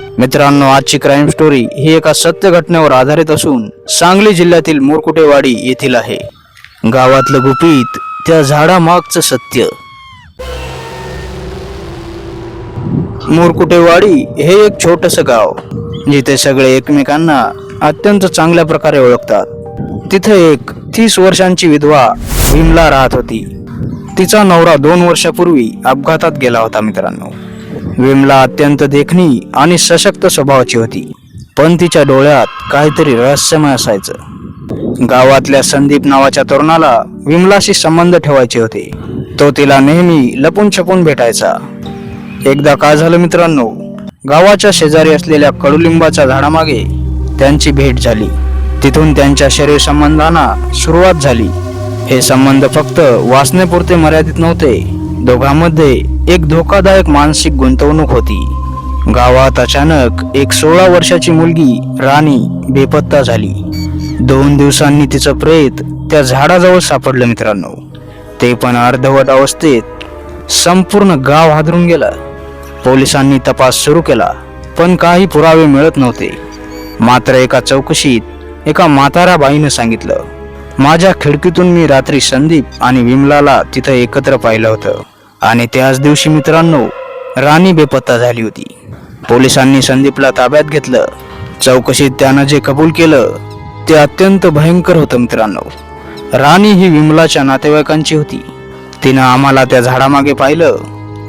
मित्रांनो आजची crime story ही एका सत्य घटनेवर आधारित असून सांगली जिल्ह्यातील मोरकुटेवाडी येथील आहे. गावातलं गुपित त्या झाडामागचं सत्य. मोरकुटेवाडी हे एक छोटस गाव जिथे सगळे एकमेकांना अत्यंत चांगल्या प्रकारे ओळखतात. तिथे एक तीस वर्षांची विधवा भीमला राहत होती. तिचा नवरा दोन वर्षापूर्वी अपघातात गेला होता मित्रांनो. विमला अत्यंत देखणी आणि सशक्त स्वभावाची होती. पण तिच्या डोळ्यात काहीतरी रहस्यमय असायचं. गावातल्या संदीप नावाच्या तरुणाला विमलाशी संबंध ठेवायचे होते. तो तिला नेहमी लपून छपून भेटायचा. एकदा काय झालं मित्रांनो गावाच्या शेजारी असलेल्या कडुलिंबाच्या झाडामागे त्यांची भेट झाली. तिथून त्यांच्या शरीर संबंधांना सुरुवात झाली. हे संबंध फक्त वाचनेपुरते मर्यादित नव्हते दोघांमध्ये एक धोकादायक मानसिक गुंतवणूक होती. गावात अचानक एक सोळा वर्षाची मुलगी राणी बेपत्ता झाली. दोन दिवसांनी तिचं प्रेत त्या झाडाजवळ सापडलं मित्रांनो. ते पण अर्धवट अवस्थेत संपूर्ण गाव हादरून गेलं. पोलिसांनी तपास सुरू केला पण काही पुरावे मिळत नव्हते. मात्र एका चौकशीत एका म्हाताराबाईनं सांगितलं माझ्या खिडकीतून मी रात्री संदीप आणि विमलाला तिथं एकत्र पाहिलं होतं. आणि त्याच दिवशी मित्रांनो राणी बेपत्ता झाली होती. पोलिसांनी संदीपला ताब्यात घेतलं. चौकशीत त्यानं जे कबूल केलं ते अत्यंत भयंकर होतं मित्रांनो. राणी ही विमलाच्या नातेवाईकांची होती. तिनं आम्हाला त्या झाडामागे पाहिलं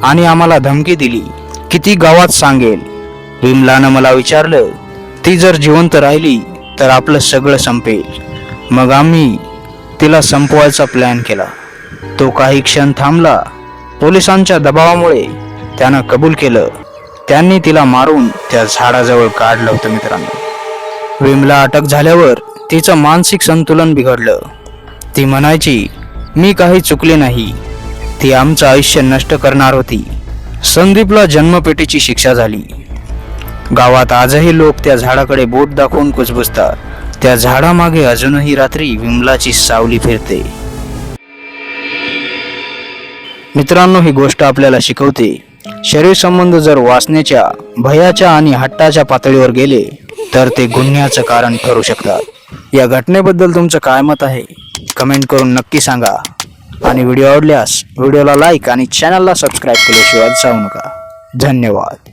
आणि आम्हाला धमकी दिली. की ती गावात सांगेल. विमलानं मला विचारलं ती जर जिवंत राहिली तर आपलं सगळं संपेल. मग आम्ही तिला संपवायचा प्लॅन केला. तो काही क्षण थांबला पोलिसांच्या दबावामुळे त्यानं कबूल केलं. त्यांनी तिला मारून त्या झाडाजवळ काढलं होतं मित्रांनो. विमला अटक झाल्यावर तिचं मानसिक संतुलन बिघडलं. ती म्हणायची मी काही चुकले नाही. ती आमचं आयुष्य नष्ट करणार होती. संदीपला जन्मपेटीची शिक्षा झाली. गावात आजही लोक त्या झाडाकडे बोट दाखवून कुजबुजतात. त्या झाडामागे अजूनही रात्री विमलाची सावली फिरते. मित्रांनो ही गोष्ट आपल्याला शिकवते. शरीर संबंध जर वासनेच्या भयाच्या आणि हट्टाच्या पातळीवर गेले तर ते गुन्ह्याचं कारण ठरू शकतात. या घटनेबद्दल तुमचं काय मत आहे? कमेंट करून नक्की सांगा. आणि व्हिडिओ आवडल्यास व्हिडिओला लाईक आणि चॅनलला सबस्क्राईब केल्याशिवाय जाऊ नका. धन्यवाद.